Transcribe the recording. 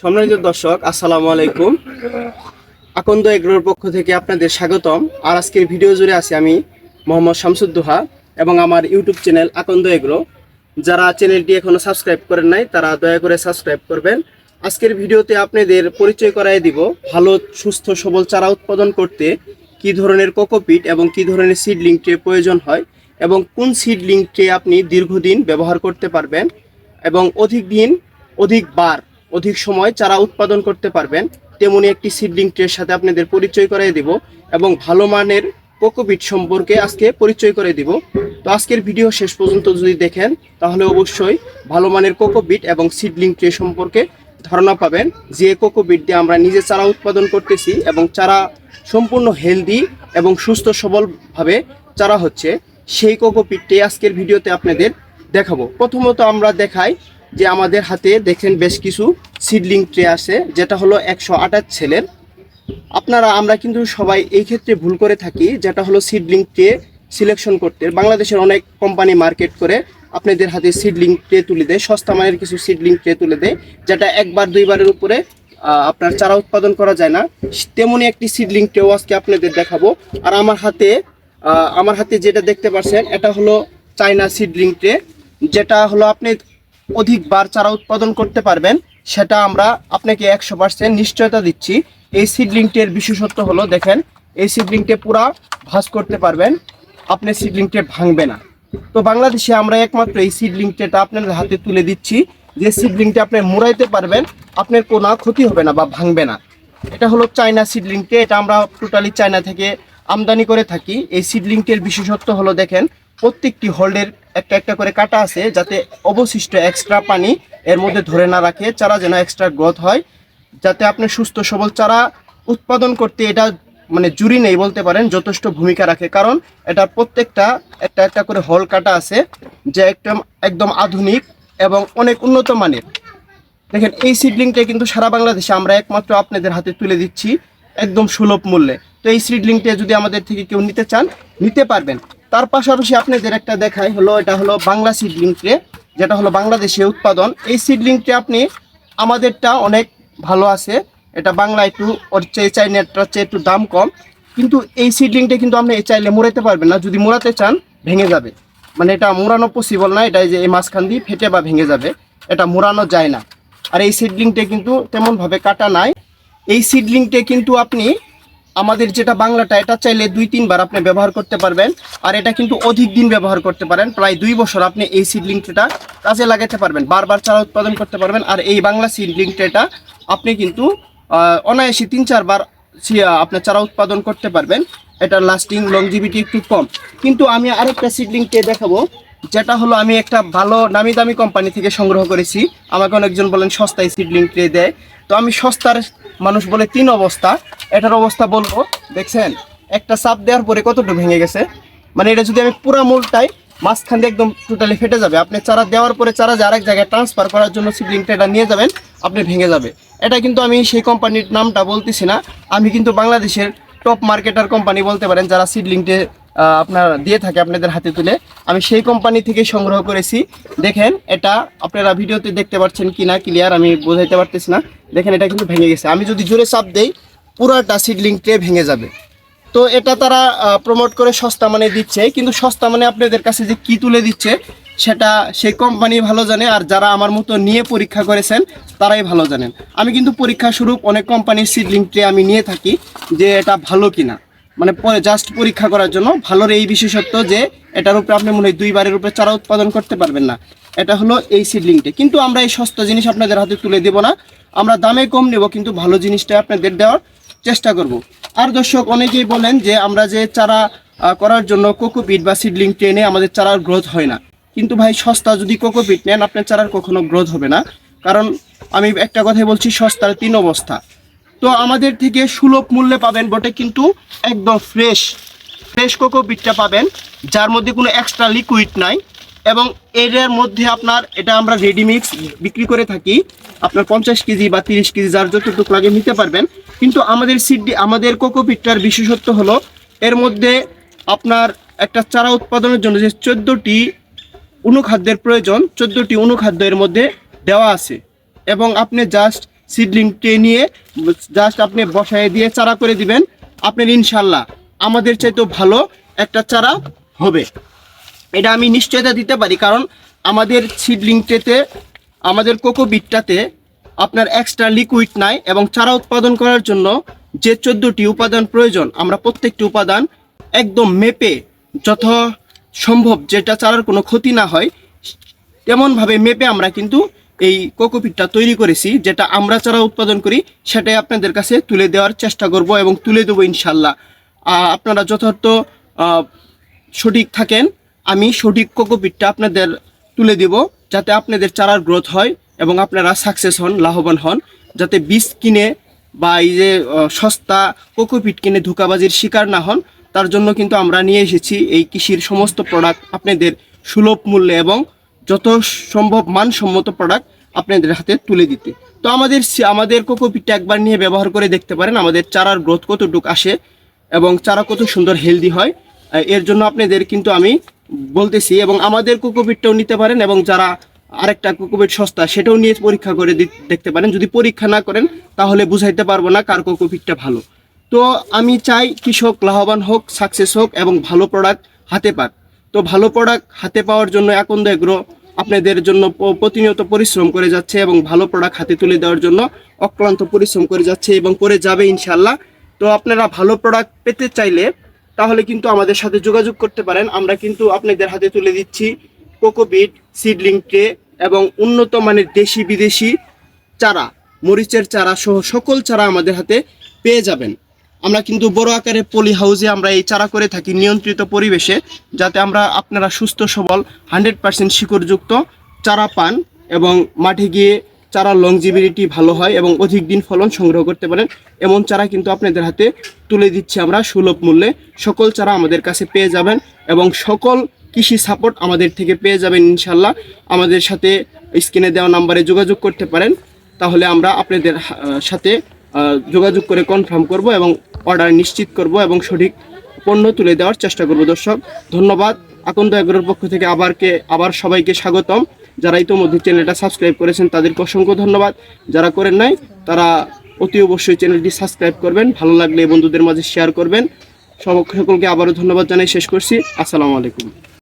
সম্মানিত দর্শক, আসসালামু আলাইকুম। আকন্দ এগ্রোর পক্ষ থেকে আপনাদের স্বাগতম। আর আজকের ভিডিও জুড়ে আছি আমি মোহাম্মদ শামসুদ্দোহা এবং আমার ইউটিউব চ্যানেল আকন্দ এগ্রো। যারা চ্যানেলটি এখনও সাবস্ক্রাইব করেন নাই, তারা দয়া করে সাবস্ক্রাইব করবেন। আজকের ভিডিওতে আপনাদের পরিচয় করাই দিব, ভালো, সুস্থ, সবল চারা উৎপাদন করতে কি ধরনের কোকোপিট এবং কি ধরনের সিডলিং ট্রে প্রয়োজন হয় এবং কোন সিডলিং ট্রে আপনি দীর্ঘদিন ব্যবহার করতে পারবেন এবং অধিক দিন, অধিক বার অধিক সময় চারা উৎপাদন করতে পারবেন, তেমনি একটি সিডলিং ট্রের সাথে আপনাদের পরিচয় করিয়ে দিব এবং ভালো মানের কোকোপিট সম্পর্কে আজকে পরিচয় করে দিব। তো আজকের ভিডিও শেষ পর্যন্ত যদি দেখেন, তাহলে অবশ্যই ভালো মানের কোকোপিট এবং সিডলিং ট্রে সম্পর্কে ধারণা পাবেন যে কোকোপিট দিয়ে আমরা নিজে চারা উৎপাদন করতেছি এবং চারা সম্পূর্ণ হেলদি এবং সুস্থ সবলভাবে চারা হচ্ছে, সেই কোকোপিটটি আজকের ভিডিওতে আপনাদের দেখাবো। প্রথমত আমরা দেখাই যে আমাদের হাতে দেখেন বেশ কিছু সিডলিং ট্রে আছে, যেটা হলো একশো আঠাশ ছেলের। আপনারা, আমরা কিন্তু সবাই এই ক্ষেত্রে ভুল করে থাকি, যেটা হলো সিডলিং ট্রে সিলেকশন করতে। বাংলাদেশের অনেক কোম্পানি মার্কেট করে আপনাদের হাতে সিডলিং ট্রে তুলে দেয়, সস্তা মানের কিছু সিডলিং ট্রে তুলে দেয়, যেটা একবার, দুইবারের উপরে আপনার চারা উৎপাদন করা যায় না। তেমনই একটি সিডলিং ট্রেও আজকে আপনাদের দেখাবো। আর আমার হাতে আমার হাতে যেটা দেখতে পাচ্ছেন, এটা হলো চায়না সিডলিং ট্রে যেটা হলো আপনি অধিকবার চারা উৎপাদন করতে পারবেন, সেটা আমরা আপনাকে একশো পার্সেন্ট নিশ্চয়তা দিচ্ছি। এই সিডলিংটের বিশেষত্ব হলো, দেখেন, এই সিডলিংটে পুরা ভাঁজ করতে পারবেন, আপনি সিডলিংটে ভাঙবে না। তো বাংলাদেশে আমরা একমাত্র এই সিডলিংটেটা আপনাদের হাতে তুলে দিচ্ছি, যে সিডলিংটা আপনি মুড়াইতে পারবেন, আপনার কোনো ক্ষতি হবে না বা ভাঙবে না। এটা হলো চায়না সিডলিংটে এটা আমরা টোটালি চায়না থেকে আমদানি করে থাকি। এই সিডলিংটের বিশেষত্ব হলো, দেখেন, প্রত্যেকটি হোল্ডের একটা একটা করে কাটা আছে যাতে অবশিষ্ট এক্সট্রা পানি এর মধ্যে ধরে না রাখে, চারা যেন এক্সট্রা গ্রোথ হয়, যাতে আপনি সুস্থ সবল চারা উৎপাদন করতে এটা মানে জুরি নেই বলতে পারেন, যথেষ্ট ভূমিকা রাখে। কারণ এটা প্রত্যেকটা একটা একটা করে হল কাটা আছে যে একদম একদম আধুনিক এবং অনেক উন্নত মানের। দেখেন, এই সিডলিংটা কিন্তু সারা বাংলাদেশে আমরা একমাত্র আপনাদের হাতে তুলে দিচ্ছি একদম সুলভ মূল্যে। তো এই সিডলিংটা যদি আমাদের থেকে কেউ নিতে চান, নিতে পারবেন। তার পাশাপাশি আপনাদের একটা দেখাই হলো, এটা হলো বাংলা সিডলিং ট্রে যেটা হলো বাংলাদেশে উৎপাদন। এই সিডলিং ট্রে আপনি, আমাদেরটা অনেক ভালো আছে। এটা বাংলা একটু, ওর চেয়ে চাইনাটার চেয়ে একটু দাম কম। কিন্তু এই সিডলিংটা কিন্তু আপনি চাইলে মোড়াতে পারবেন না। যদি মোড়াতে চান, ভেঙে যাবে। মানে এটা মোড়ানো পসিবল না এটা যে এই মাঝখান দিয়ে ফেটে বা ভেঙে যাবে। এটা মোড়ানো যায় না। আর এই সিডলিংটা কিন্তু তেমনভাবে কাটা নাই। এই সিডলিংটা কিন্তু আপনি আমাদের যেটা বাংলাটা, এটা চাইলে দুই, তিনবার আপনি ব্যবহার করতে পারবেন। আর এটা কিন্তু অধিক দিন ব্যবহার করতে পারেন, প্রায় দুই বছর আপনি এই সিডলিংটা কাজে লাগাতে পারবেন, বারবার চারা উৎপাদন করতে পারবেন। আর এই বাংলা সিডলিংটা আপনি কিন্তু অনায়াসে তিন, চারবার আপনার চারা উৎপাদন করতে পারবেন। এটা লাস্টিং লংজিভিটি একটু কম। কিন্তু আমি আরেকটা সিডলিংকে দেখাবো, যেটা হলো আমি একটা ভালো নামি দামি কোম্পানি থেকে সংগ্রহ করেছি। আমাকে অনেকজন বলেন সস্তায় সিডলিং ট্রে দেয়। তো আমি সস্তার মানুষ বলে তিন অবস্থা। এটার অবস্থা বলব, দেখছেন? একটা চাপ দেওয়ার পরে কতটুকু ভেঙে গেছে? মানে এটা যদি আমি পুরা মূলটাই মাঝখান দিয়ে একদম টোটালি ফেটে যাবে। আপনি চারা দেওয়ার পরে চারা যে আরেক জায়গায় ট্রান্সফার করার জন্য সিডলিংটা এটা নিয়ে যাবেন, আপনি ভেঙে যাবে। এটা কিন্তু আমি সেই কোম্পানির নামটা বলতেছি না। আমি কিন্তু বাংলাদেশের টপ মার্কেটার কোম্পানি বলতে পারেন, যারা সিডলিংটে আপনার দিয়ে থাকে আপনাদের হাতে তুলে। আমি সেই কোম্পানি থেকে সংগ্রহ করেছি। দেখেন, এটা আপনারা ভিডিওতে দেখতে পাচ্ছেন কি না ক্লিয়ার আমি বোঝাইতে পারতেছি না। দেখেন, এটা কিন্তু ভেঙে গেছে। আমি যদি জোরে চাপ দেই, পুরাটা সিডলিং ট্রে ভেঙে যাবে। তো এটা তারা প্রমোট করে সস্তা মানে দিচ্ছে। কিন্তু সস্তা মানে আপনাদের কাছে যে কি তুলে দিচ্ছে, সেটা সেই কোম্পানি ভালো জানে। আর যারা আমার মতো নিয়ে পরীক্ষা করেছেন, তারাই ভালো জানেন। আমি কিন্তু পরীক্ষা স্বরূপ অনেক কোম্পানির সিডলিং ট্রে আমি নিয়ে থাকি যে এটা ভালো কিনা। মানে জাস্ট পরীক্ষা করার জন্য। ভালোর এই বিশেষত্ব যে, এটার উপরে আপনি মনে হয় দুইবারের উপরে চারা উৎপাদন করতে পারবেন না। এটা হলো এই সিডলিংটে কিন্তু আমরা এই সস্তা জিনিস আপনাদের হাতে তুলে দেব না। আমরা দামে কম নেব, কিন্তু ভালো জিনিসটা আপনাদের দেওয়ার চেষ্টা করব। আর দর্শক, অনেকেই বলেন যে, আমরা যে চারা করার জন্য কোকোপিট বা সিডলিং ট্রেনে আমাদের চারার গ্রোথ হয় না। কিন্তু ভাই, সস্তা যদি কোকোপিট নেন, আপনার চারার কখনো গ্রোথ হবে না। কারণ আমি একটা কথাই বলছি, সস্তার তিন অবস্থা। তো আমাদের থেকে সুলভ মূল্যে পাবেন বটে, কিন্তু একদম ফ্রেশ ফ্রেশ কোকো কোকোপিটটা পাবেন, যার মধ্যে কোনো এক্সট্রা লিকুইড নাই, এবং এর মধ্যে আপনার এটা আমরা রেডি মিক্স বিক্রি করে থাকি। আপনার পঞ্চাশ কেজি বা তিরিশ কেজি যার যতটুকু লাগে নিতে পারবেন। কিন্তু আমাদের সিডি আমাদের কোকোপিটটার বিশেষত্ব হলো, এর মধ্যে আপনার একটা চারা উৎপাদনের জন্য যে চোদ্দোটি অনুখাদ্যের প্রয়োজন, চোদ্দোটি অনুখাদ্য এর মধ্যে দেওয়া আছে। এবং আপনি জাস্ট সিডলিং ট্রে নিয়ে জাস্ট আপনি বসায় দিয়ে চারা করে দিবেন। আপনার ইনশাল্লাহ আমাদের চাইতেও ভালো একটা চারা হবে। এটা আমি নিশ্চয়তা দিতে পারি, কারণ আমাদের সিডলিং ট্রেতে, আমাদের কোকো বিটটাতে আপনার এক্সট্রা লিকুইড নাই এবং চারা উৎপাদন করার জন্য যে চোদ্দোটি উপাদান প্রয়োজন, আমরা প্রত্যেকটি উপাদান একদম মেপে যত সম্ভব যেটা চারার কোনো ক্ষতি না হয়, তেমনভাবে মেপে আমরা কিন্তু এই কোকোপিটটা তৈরি করেছি, যেটা আমরা চারা উৎপাদন করি, সেটাই আপনাদের কাছে তুলে দেওয়ার চেষ্টা করব এবং তুলে দেবো ইনশাল্লাহ। আপনারা যথার্থ সঠিক থাকেন, আমি সঠিক কোকোপিটটা আপনাদের তুলে দেব, যাতে আপনাদের চারার গ্রোথ হয় এবং আপনারা সাকসেস হন, লাভবান হন, যাতে বীজ কিনে বা এই যে সস্তা কোকোপিট কিনে ধোকাবাজির শিকার না হন, তার জন্য কিন্তু আমরা নিয়ে এসেছি এই কৃষির সমস্ত প্রোডাক্ট আপনাদের সুলভ মূল্যে এবং যত সম্ভব মানসম্মত প্রোডাক্ট আপনাদের হাতে তুলে দিতে। তো আমাদের আমাদের কোকোপিটটা একবার নিয়ে ব্যবহার করে দেখতে পারেন, আমাদের চারার গ্রোথ কতটুকু আসে এবং চারা কত সুন্দর হেলদি হয়। এর জন্য আপনাদের কিন্তু আমি বলতেছি এবং আমাদের কোকোপিটটাও নিতে পারেন এবং যারা আরেকটা কোকোপিট সস্তা সেটাও নিয়ে পরীক্ষা করে দেখতে পারেন। যদি পরীক্ষা না করেন, তাহলে বুঝাইতে পারব না কার কোকোপিটটা ভালো। তো আমি চাই কৃষক লাভবান হোক সাকসেস হোক এবং ভালো প্রোডাক্ট হাতে পাক। তো ভালো প্রোডাক্ট হাতে পাওয়ার জন্য আকন্দ এগ্রো আপনাদের জন্য প্রতিনিয়ত পরিশ্রম করে যাচ্ছে এবং ভালো প্রোডাক্ট হাতে তুলে দেওয়ার জন্য অক্লান্ত পরিশ্রম করে যাচ্ছে এবং করে যাবে ইনশাল্লাহ তো আপনারা ভালো প্রোডাক্ট পেতে চাইলে তাহলে কিন্তু আমাদের সাথে যোগাযোগ করতে পারেন। আমরা কিন্তু আপনাদের হাতে তুলে দিচ্ছি কোকোবিট, সিডলিং ট্রে এবং উন্নত মানের দেশি বিদেশি চারা, মরিচের চারা সহ সকল চারা আমাদের হাতে পেয়ে যাবেন। আমরা কিন্তু বড় আকারে পলি হাউসে আমরা এই চারা করে থাকি নিয়ন্ত্রিত পরিবেশে, যাতে আমরা আপনারা সুস্থ, সবল, হান্ড্রেড পার্সেন্ট শিকড়যুক্ত চারা পান এবং মাঠে গিয়ে চারা লংজিবিলিটি ভালো হয় এবং অধিক দিন ফলন সংগ্রহ করতে পারেন। এমন চারা কিন্তু আপনাদের হাতে তুলে দিচ্ছি আমরা সুলভ মূল্যে। সকল চারা আমাদের কাছে পেয়ে যাবেন এবং সকল কৃষি সাপোর্ট আমাদের থেকে পেয়ে যাবেন ইনশাল্লাহ আমাদের সাথে স্ক্রিনে দেওয়া নাম্বারে যোগাযোগ করতে পারেন। তাহলে আমরা আপনাদের সাথে যোগাযোগ করে কনফার্ম করব এবং অর্ডার নিশ্চিত করব এবং সঠিক পণ্য তুলে দেওয়ার চেষ্টা করব, দর্শক। ধন্যবাদ। আকন্দ এগ্রোর পক্ষ থেকে আবারকে, আবার সবাইকে স্বাগতম। যারা ইতোমধ্যে চ্যানেলটা সাবস্ক্রাইব করেছেন, তাদেরকে অসংখ্য ধন্যবাদ। যারা করেন নাই, তারা অতি অবশ্যই চ্যানেলটি সাবস্ক্রাইব করবেন, ভালো লাগলে বন্ধুদের মাঝে শেয়ার করবেন। সকলকে আবারও ধন্যবাদ জানাই শেষ করছি। আসসালামু আলাইকুম।